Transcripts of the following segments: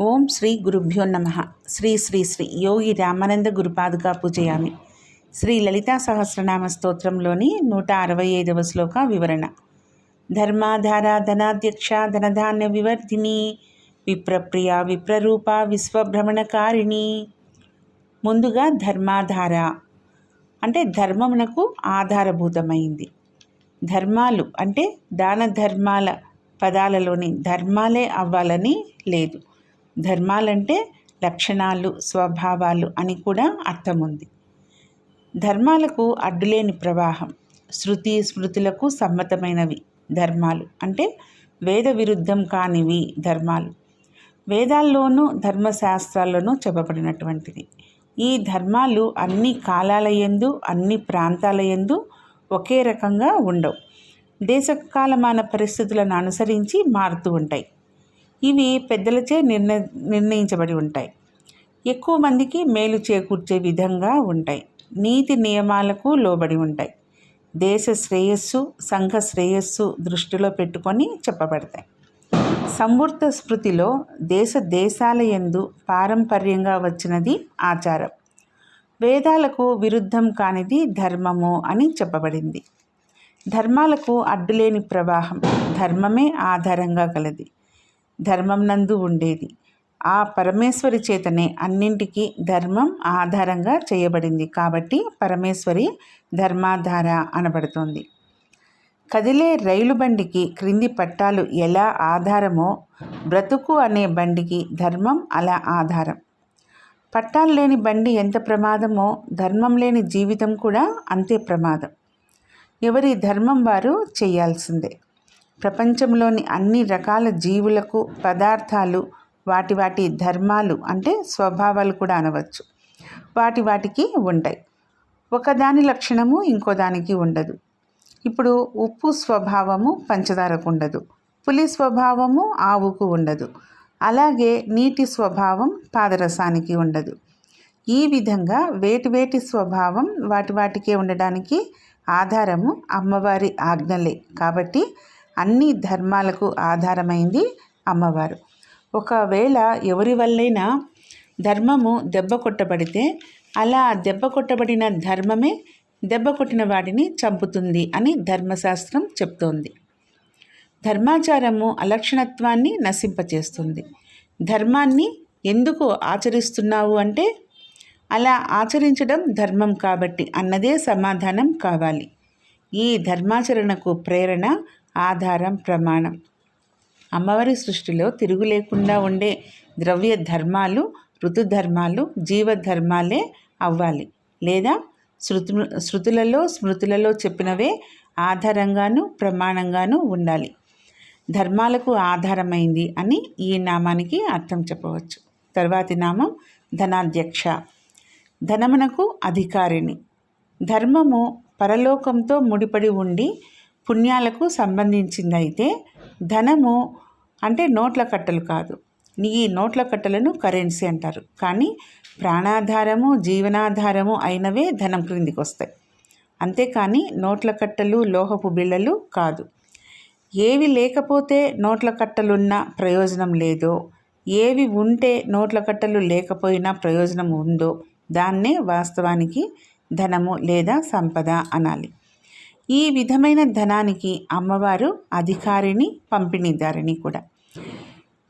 ఓం శ్రీ గురుభ్యో నమ. శ్రీ శ్రీ శ్రీ యోగి రామానంద గురుపాదుగా పూజయామి. శ్రీ లలితా సహస్రనామ స్తోత్రంలోని నూట అరవై ఐదవ శ్లోక వివరణ. ధర్మాధార ధనాధ్యక్ష ధనధాన్య వివర్ధిని విప్రప్రియ విప్రరూప విశ్వభ్రమణకారిణి. ముందుగా ధర్మాధార. అంటే ధర్మమునకు ఆధారభూతమైంది. ధర్మాలు అంటే దాన ధర్మాల పదాలలోని ధర్మాలే అవ్వాలని లేదు. ధర్మాలంటే లక్షణాలు స్వభావాలు అని కూడా అర్థం ఉంది ధర్మాలకు అడ్డులేని ప్రవాహం శృతి స్మృతులకు సమ్మతమైనవి ధర్మాలు. అంటే వేద విరుద్ధం కానివి ధర్మాలు. వేదాల్లోనూ ధర్మశాస్త్రాల్లోనూ చెప్పబడినటువంటిది. ఈ ధర్మాలు అన్ని కాలాల యందు అన్ని ప్రాంతాల యందు ఒకే రకంగా ఉండవు. దేశకాలమాన పరిస్థితులను అనుసరించి మారుతూ ఉంటాయి. ఇవి పెద్దలచే నిర్ణ నిర్ణయించబడి ఉంటాయి. ఎక్కువ మందికి మేలు చేకూర్చే విధంగా ఉంటాయి. నీతి నియమాలకు లోబడి ఉంటాయి. దేశ శ్రేయస్సు సంఘ శ్రేయస్సు దృష్టిలో పెట్టుకొని చెప్పబడతాయి. సంవృత స్మృతిలో దేశ దేశాల యందు పారంపర్యంగా వచ్చినది ఆచారం. వేదాలకు విరుద్ధం కానిది ధర్మము అని చెప్పబడింది. ధర్మాలకు అడ్డులేని ప్రవాహం ధర్మమే ఆధారంగా కలది. ధర్మం నందు ఉండేది. ఆ పరమేశ్వరి చేతనే అన్నింటికీ ధర్మం ఆధారంగా చేయబడింది. కాబట్టి పరమేశ్వరి ధర్మాధార అనబడుతోంది. కదిలే రైలు బండికి క్రింది పట్టాలు ఎలా ఆధారమో బ్రతుకు అనే బండికి ధర్మం అలా ఆధారం. పట్టాలు లేని బండి ఎంత ప్రమాదమో ధర్మం లేని జీవితం కూడా అంతే ప్రమాదం. ఎవరి ధర్మం వారు చేయాల్సిందే. ప్రపంచంలోని అన్ని రకాల జీవులకు పదార్థాలు వాటి వాటి ధర్మాలు అంటే స్వభావాలు కూడా అనవచ్చు. వాటి వాటికి ఉంటాయి. ఒకదాని లక్షణము ఇంకో దానికి ఉండదు. ఇప్పుడు ఉప్పు స్వభావము పంచదారకు ఉండదు. పులి స్వభావము ఆవుకు ఉండదు. అలాగే నీటి స్వభావం పాదరసానికి ఉండదు. ఈ విధంగా వేటి వేటి స్వభావం వాటి వాటికే ఉండడానికి ఆధారము అమ్మవారి ఆజ్ఞలే. కాబట్టి అన్ని ధర్మాలకు ఆధారమైంది అమ్మవారు. ఒకవేళ ఎవరి వల్లైనా ధర్మము దెబ్బ కొట్టబడితే అలా దెబ్బ కొట్టబడిన ధర్మమే దెబ్బ కొట్టిన వాడిని చంపుతుంది అని ధర్మశాస్త్రం చెప్తోంది. ధర్మాచారము అలక్షణత్వాన్ని నశింపచేస్తుంది. ధర్మాన్ని ఎందుకు ఆచరిస్తున్నావు అంటే అలా ఆచరించడం ధర్మం కాబట్టి అన్నదే సమాధానం కావాలి. ఈ ధర్మాచరణకు ప్రేరణ ఆధారం ప్రమాణం. అమ్మవారి సృష్టిలో తిరుగు లేకుండా ఉండే ద్రవ్య ధర్మాలు ఋతుధర్మాలు జీవధర్మాలే అవ్వాలి. లేదా శృతు శృతులలో స్మృతులలో చెప్పినవే ఆధారంగాను ప్రమాణంగాను ఉండాలి. ధర్మాలకు ఆధారమైంది అని ఈ నామానికి అర్థం చెప్పవచ్చు. తర్వాతి నామం ధనాధ్యక్ష. ధనమునకు అధికారిణి. ధర్మము పరలోకంతో ముడిపడి ఉండి పుణ్యాలకు సంబంధించిందైతే ధనము అంటే నోట్ల కట్టలు కాదు. ఈ నోట్ల కట్టలను కరెన్సీ అంటారు. కానీ ప్రాణాధారము జీవనాధారము అయినవే ధనం క్రిందికి వస్తాయి. అంతేకాని నోట్ల కట్టలు లోహపు బిళ్ళలు కాదు. ఏవి లేకపోతే నోట్ల కట్టలున్న ప్రయోజనం లేదో ఏవి ఉంటే నోట్ల కట్టలు లేకపోయినా ప్రయోజనం ఉందో దాన్నే వాస్తవానికి ధనము లేదా సంపద అనాలి. ఈ విధమైన ధనానికి అమ్మవారు అధికారిని పంపిణీదారిని కూడా.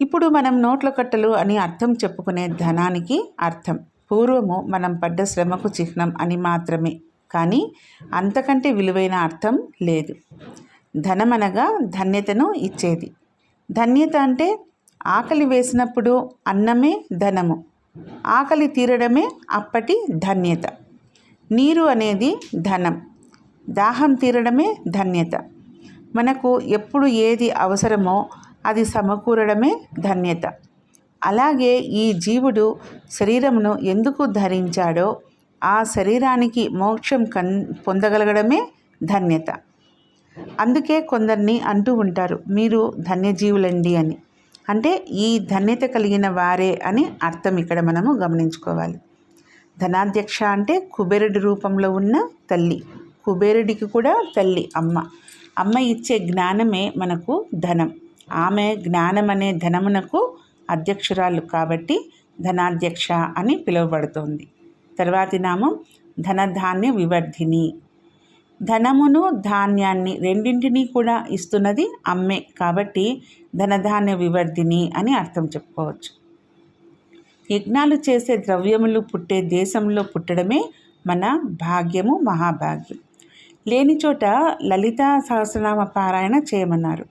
ఇప్పుడు మనం నోట్ల కట్టలు అని అర్థం చెప్పుకునే ధనానికి అర్థం. పూర్వము మనం పడ్డ శ్రమకు చిహ్నం అని మాత్రమే. కానీ అంతకంటే విలువైన అర్థం లేదు. ధనమనగా ధన్యతను ఇచ్చేది. ధన్యత అంటే ఆకలి వేసినప్పుడు అన్నమే ధనము. ఆకలి తీరడమే అప్పటి ధన్యత. నీరు అనేది ధనం. దాహం తీరడమే ధన్యత. మనకు ఎప్పుడు ఏది అవసరమో అది సమకూరడమే ధన్యత. అలాగే ఈ జీవుడు శరీరమును ఎందుకు ధరించాడో ఆ శరీరానికి మోక్షం కన్ పొందగలగడమే ధన్యత. అందుకే కొందరిని అంటూ ఉంటారు మీరు ధన్యజీవులండి అని. అంటే ఈ ధన్యత కలిగిన వారే అని అర్థం ఇక్కడ మనము గమనించుకోవాలి. ధనాధ్యక్ష అంటే కుబేరుడి రూపంలో ఉన్న తల్లి. కుబేరుడికి కూడా తల్లి అమ్మ. అమ్మ ఇచ్చే జ్ఞానమే మనకు ధనం. ఆమె జ్ఞానం అనే ధనమునకు అధ్యక్షురాలు కాబట్టి ధనాధ్యక్ష అని పిలువబడుతోంది. తర్వాతి నామం ధనధాన్య వివర్ధిని. ధనమును ధాన్యాన్ని రెండింటినీ కూడా ఇస్తున్నది అమ్మే కాబట్టి ధనధాన్య వివర్ధిని అని అర్థం చెప్పుకోవచ్చు. యజ్ఞాలు చేసే ద్రవ్యములు పుట్టే దేశంలో పుట్టడమే మన భాగ్యము మహాభాగ్యం. లేని చోట లలితా సహస్రనామ పారాయణ చేయమన్నారు.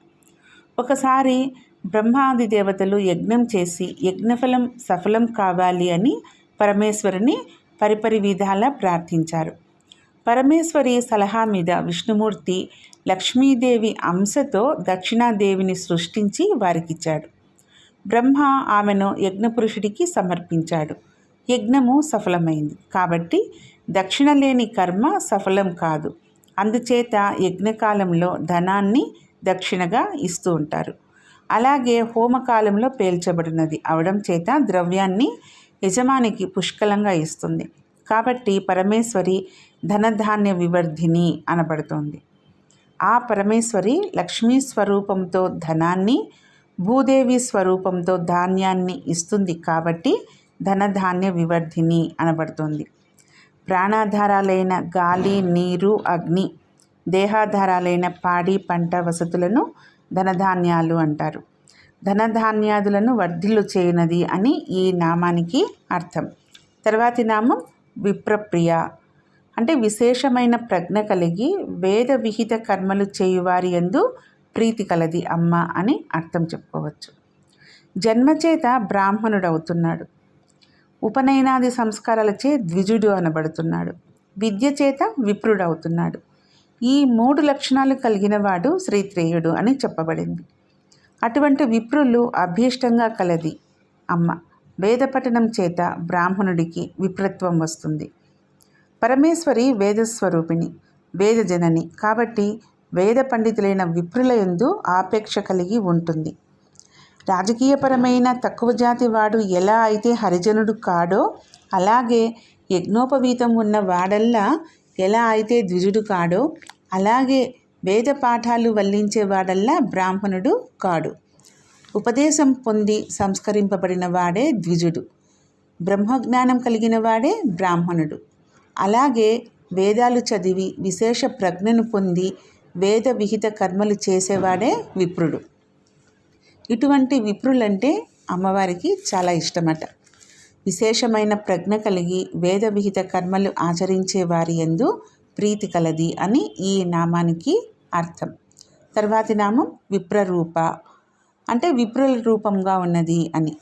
ఒకసారి బ్రహ్మాది దేవతలు యజ్ఞం చేసి యజ్ఞఫలం సఫలం కావాలి అని పరమేశ్వరుని పరిపరి విధాలా ప్రార్థించారు. పరమేశ్వరి సలహా మీద విష్ణుమూర్తి లక్ష్మీదేవి అంశతో దక్షిణాదేవిని సృష్టించి వారికిచ్చాడు. బ్రహ్మ ఆమెను యజ్ఞపురుషుడికి సమర్పించాడు. యజ్ఞము సఫలమైంది. కాబట్టి దక్షిణ లేని కర్మ సఫలం కాదు. అందుచేత యజ్ఞకాలంలో ధనాన్ని దక్షిణగా ఇస్తూ ఉంటారు. అలాగే హోమకాలంలో పేల్చబడినది. అవడం చేత ద్రవ్యాన్ని యజమానికి పుష్కలంగా ఇస్తుంది. కాబట్టి పరమేశ్వరి ధనధాన్య వివర్ధిని అనబడుతోంది. ఆ పరమేశ్వరి లక్ష్మీ స్వరూపంతో ధనాన్ని భూదేవి స్వరూపంతో ధాన్యాన్ని ఇస్తుంది కాబట్టి ధనధాన్య వివర్ధిని అనబడుతుంది. ప్రాణాధారాలైన గాలి నీరు అగ్ని దేహాధారాలైన పాడి పంట వసతులను ధనధాన్యాలు అంటారు. ధనధాన్యాదులను వర్ధిల్లు చేయనది అని ఈ నామానికి అర్థం. తర్వాతి నామం విప్రప్రియ. అంటే విశేషమైన ప్రజ్ఞ కలిగి వేద విహిత కర్మలు చేయువారి ఎందు ప్రీతి కలది అమ్మ అని అర్థం చెప్పుకోవచ్చు. జన్మచేత బ్రాహ్మణుడవుతున్నాడు. ఉపనయనాది సంస్కారాలచే ద్విజుడు అనబడుతున్నాడు. విద్య చేత విప్రుడవుతున్నాడు. ఈ మూడు లక్షణాలు కలిగిన వాడు శ్రీత్రేయుడు అని చెప్పబడింది. అటువంటి విప్రులు అభీష్టంగా కలది. అమ్మ వేదపఠనం చేత బ్రాహ్మణుడికి విప్రత్వం వస్తుంది. పరమేశ్వరి వేదస్వరూపిణి వేదజనని కాబట్టి వేద పండితులైన విప్రుల ఎందు ఆపేక్ష కలిగి ఉంటుంది. రాజకీయపరమైన తక్కువ జాతి వాడు ఎలా అయితే హరిజనుడు కాడో అలాగే యజ్ఞోపవీతం ఉన్న వాడల్లా ఎలా అయితే ద్విజుడు కాడో అలాగే వేద పాఠాలు వల్లించే వాడల్లా బ్రాహ్మణుడు కాడు. ఉపదేశం పొంది సంస్కరింపబడిన వాడే ద్విజుడు. బ్రహ్మజ్ఞానం కలిగిన వాడే బ్రాహ్మణుడు. అలాగే వేదాలు చదివి విశేష ప్రజ్ఞను పొంది వేద విహిత కర్మలు చేసేవాడే విప్రుడు. ఇటువంటి విప్రులంటే అమ్మవారికి చాలా ఇష్టమట. విశేషమైన ప్రజ్ఞ కలిగి వేద విహిత కర్మలు ఆచరించే వారి ఎందు ప్రీతి కలది అని ఈ నామానికి అర్థం. తర్వాతి నామం విప్రరూప. అంటే విప్రుల రూపంగా ఉన్నది అని.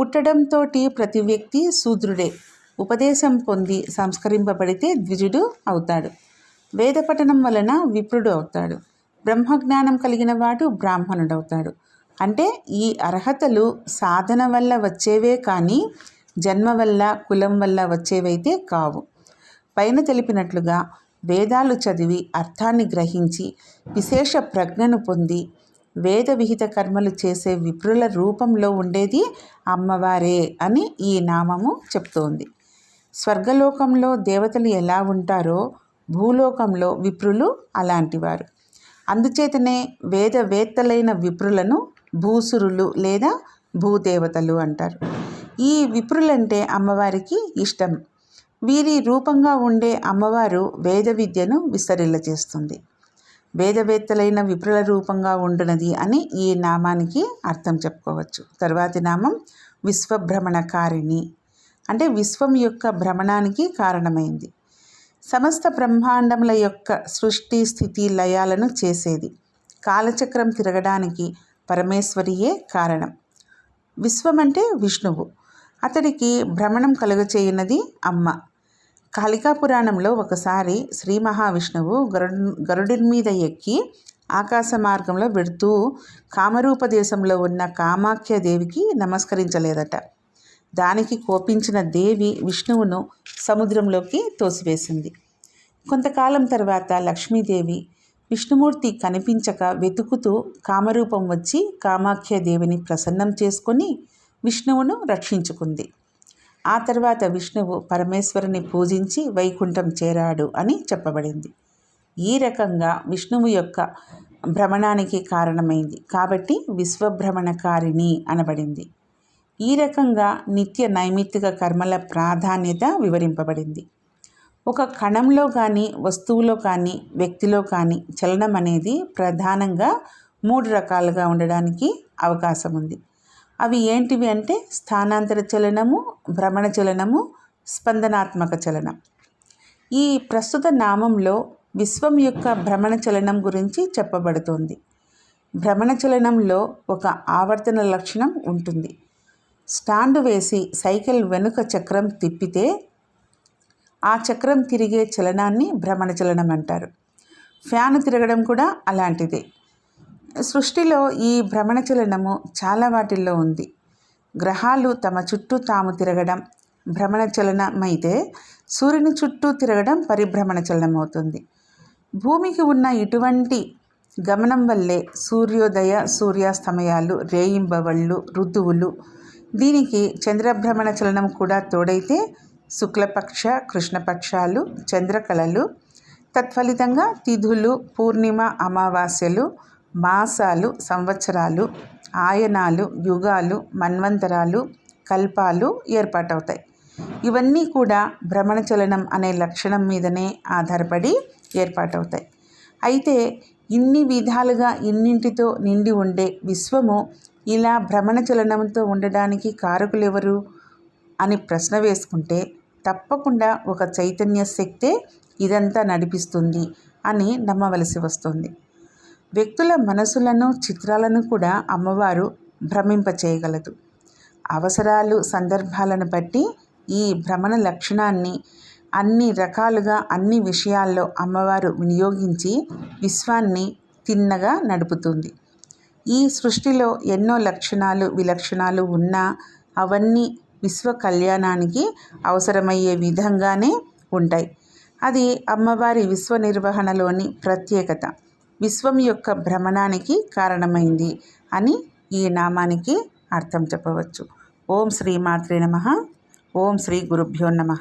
పుట్టడంతో ప్రతి వ్యక్తి శూద్రుడే. ఉపదేశం పొంది సంస్కరింపబడితే ద్విజుడు అవుతాడు. వేద పఠనం వలన విప్రుడు అవుతాడు. బ్రహ్మజ్ఞానం కలిగిన వాడు బ్రాహ్మణుడవుతాడు. అంటే ఈ అర్హతలు సాధన వల్ల వచ్చేవే కానీ జన్మ వల్ల కులం వల్ల వచ్చేవైతే కావు. పైన తెలిపినట్లుగా వేదాలు చదివి అర్థాన్ని గ్రహించి విశేష ప్రజ్ఞను పొంది వేద విహిత కర్మలు చేసే విప్రుల రూపంలో ఉండేది అమ్మవారే అని ఈ నామము చెప్తోంది. స్వర్గలోకంలో దేవతలు ఎలా ఉంటారో భూలోకంలో విప్రులు అలాంటివారు. అందుచేతనే వేదవేత్తలైన విప్రులను భూసురులు లేదా భూదేవతలు అంటారు. ఈ విప్రులంటే అమ్మవారికి ఇష్టం. వీరి రూపంగా ఉండే అమ్మవారు వేద విద్యను విస్తరిల్లచేస్తుంది వేదవేత్తలైన విప్రుల రూపంగా ఉండునది అని ఈ నామానికి అర్థం చెప్పుకోవచ్చు. తర్వాతి నామం విశ్వభ్రమణకారిణి. అంటే విశ్వం యొక్క భ్రమణానికి కారణమైంది. సమస్త బ్రహ్మాండముల యొక్క సృష్టి స్థితి లయాలను చేసేది. కాలచక్రం తిరగడానికి పరమేశ్వరియే కారణం. విశ్వం అంటే విష్ణువు. అతడికి భ్రమణం కలుగచేయనది అమ్మ. కాళికా పురాణంలో ఒకసారి శ్రీ మహావిష్ణువు గరుడు గరుడి మీద ఎక్కి ఆకాశ మార్గంలో వెడుతూ కామరూప దేశంలో ఉన్న కామాఖ్య దేవికి నమస్కరించలేదట. దానికి కోపించిన దేవి విష్ణువును సముద్రంలోకి తోసివేసింది. కొంతకాలం తర్వాత లక్ష్మీదేవి విష్ణుమూర్తి కనిపించక వెతుకుతూ కామరూపం వచ్చి కామాఖ్య దేవిని ప్రసన్నం చేసుకొని విష్ణువును రక్షించుకుంది. ఆ తర్వాత విష్ణువు పరమేశ్వరుని పూజించి వైకుంఠం చేరాడు అని చెప్పబడింది. ఈ రకంగా విష్ణువు యొక్క భ్రమణానికి కారణమైంది కాబట్టి విశ్వభ్రమణకారిణి అనబడింది. ఈ రకంగా నిత్య నైమిత్తిక కర్మల ప్రాధాన్యత వివరింపబడింది. ఒక కణంలో కానీ వస్తువులో కానీ వ్యక్తిలో కానీ చలనం అనేది ప్రధానంగా మూడు రకాలుగా ఉండడానికి అవకాశం ఉంది. అవి ఏంటివి అంటే స్థానాంతర చలనము భ్రమణ చలనము స్పందనాత్మక చలనం. ఈ ప్రస్తుత నామంలో విశ్వం యొక్క భ్రమణ చలనం గురించి చెప్పబడుతోంది. భ్రమణ చలనంలో ఒక ఆవర్తన లక్షణం ఉంటుంది. స్టాండ్ వేసి సైకిల్ వెనుక చక్రం తిప్పితే ఆ చక్రం తిరిగే చలనాన్ని భ్రమణ చలనం అంటారు. ఫ్యాన్ తిరగడం కూడా అలాంటిదే. సృష్టిలో ఈ భ్రమణ చలనము చాలా వాటిల్లో ఉంది. గ్రహాలు తమ చుట్టూ తాము తిరగడం భ్రమణ చలనమైతే సూర్యుని చుట్టూ తిరగడం పరిభ్రమణ చలనం అవుతుంది భూమికి ఉన్న ఇటువంటి గమనం వల్లే సూర్యోదయ సూర్యాస్తమయాలు రేయింబవళ్ళు ఋతువులు దీనికి చంద్రభ్రమణ చలనం కూడా తోడైతే శుక్లపక్ష కృష్ణపక్షాలు చంద్రకళలు తత్ఫలితంగా తిథులు పూర్ణిమ అమావాస్యలు మాసాలు సంవత్సరాలు ఆయనాలు యుగాలు మన్వంతరాలు కల్పాలు ఏర్పాటవుతాయి. ఇవన్నీ కూడా భ్రమణ చలనం అనే లక్షణం మీదనే ఆధారపడి ఏర్పాటవుతాయి. అయితే ఇన్ని విధాలుగా ఇన్నింటితో నిండి ఉండే విశ్వము ఇలా భ్రమణ చలనంతో ఉండడానికి కారకులు ఎవరు అని ప్రశ్న వేసుకుంటే తప్పకుండా ఒక చైతన్య శక్తే ఇదంతా నడిపిస్తుంది అని నమ్మవలసి వస్తుంది. వ్యక్తుల మనసులను చిత్రాలను కూడా అమ్మవారు భ్రమింపచేయగలదు అవసరాలు సందర్భాలను బట్టి ఈ భ్రమణ లక్షణాన్ని అన్ని రకాలుగా అన్ని విషయాల్లో అమ్మవారు వినియోగించి విశ్వాన్ని తిన్నగా నడుపుతుంది. ఈ సృష్టిలో ఎన్నో లక్షణాలు విలక్షణాలు ఉన్నా అవన్నీ విశ్వ కళ్యాణానికి అవసరమయ్యే విధంగానే ఉంటాయి. అది అమ్మవారి విశ్వ నిర్వహణలోని ప్రత్యేకత. విశ్వం యొక్క భ్రమణానికి కారణమైంది అని ఈ నామానికి అర్థం చెప్పవచ్చు. ఓం శ్రీ మాత్రే నమ. ఓం శ్రీ గురుభ్యో నమ.